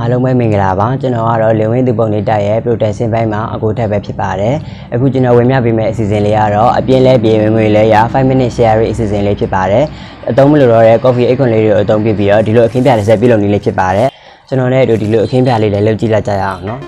အားလုံးပဲမင်္ဂလာပါကျွန်တော်ကတော့လင်ဝင်းသူပုံနေတက်ရဲ့ protection ဘိုင်းမှာအကိုထက်ပဲဖြစ်ပါတယ်အခုကျွန်တော်ဝင်မြပေးမယ့်အစီအစဉ်လေးကတော့အပြင်းလဲပြေဝင်ငွေလဲရ5 minute share အစီအစဉ်လေးဖြစ်ပါတယ်အသုံးမလို့တော့တဲ့ coffee အိတ်ခွန်လေးတွေကိုအသုံးပြုပြီးတော့ဒီလိုအခင်းပြတစ်ဆက်ပြုလုပ်နေလေးဖြစ်ပါတယ်ကျွန်တော်နဲ့အတူဒီလိုအခင်းပြလေးလည်းလုပ်ကြည့်လိုက်ကြရအောင်နော်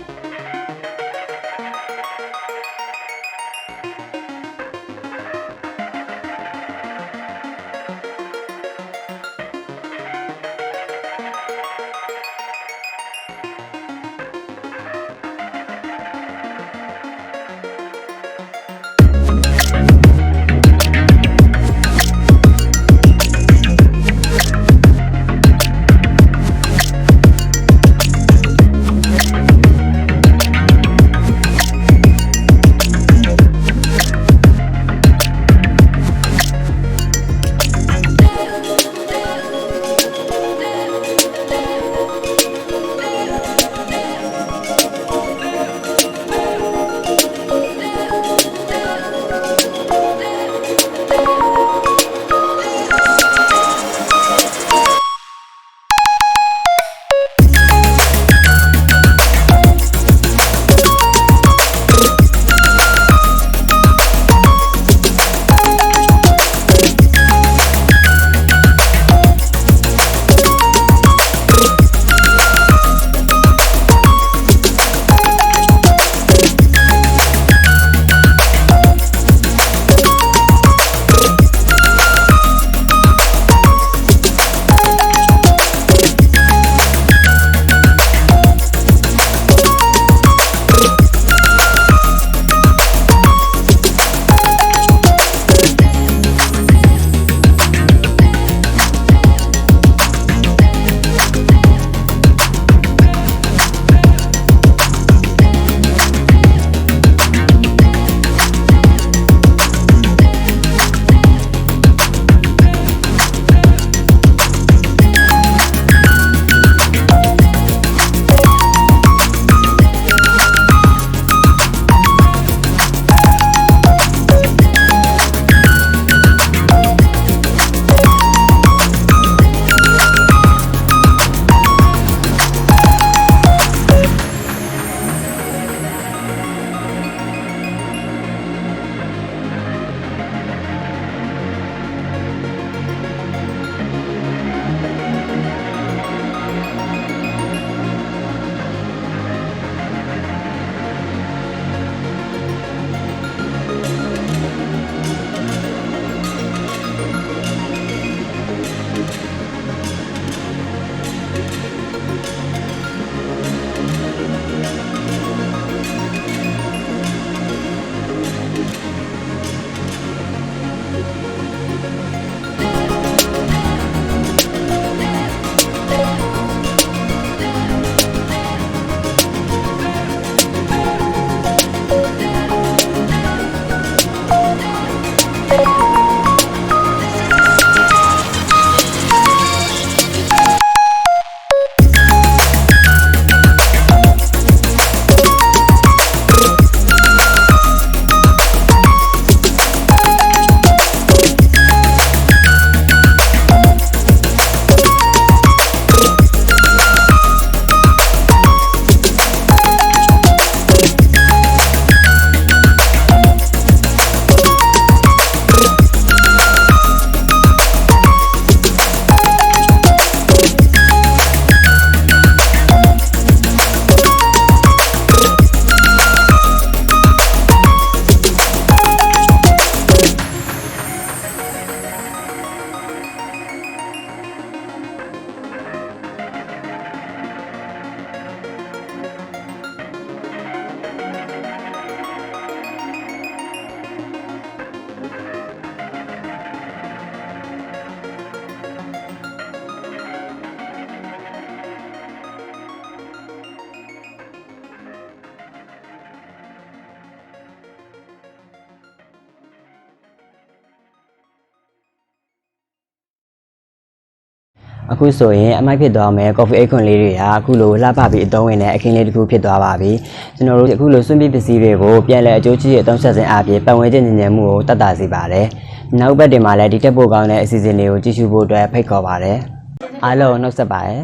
အခုဆိုရင်အမိုက်ဖြစ်သွားမယ် coffee အိတ်ခွန်လေးတွေကအခုလိုလှပပြီးအသုံးဝင်တဲ့အခင်းလေးတစ်ခုဖြစ်သွားပါပြီကျွန်တော်တို့အခုလိုစွန့်ပစ်ပစ္စည်းတွေကိုပြန်လည်အကျိုးချရအသုံးဆက်ခြင်းအပြင်ပတ်ဝန်းကျင်ညဉ့်ညံ့မှုကိုတတ်တာစေပါတယ်နောက်ဘက်တင်မှာလည်းဒီတက်ဖို့ကောင်းတဲ့အစီအစဉ်လေးကိုကြည့်ရှုဖို့အတွက်ဖိတ်ခေါ်ပါတယ်အားလုံးနှုတ်ဆက်ပါတယ်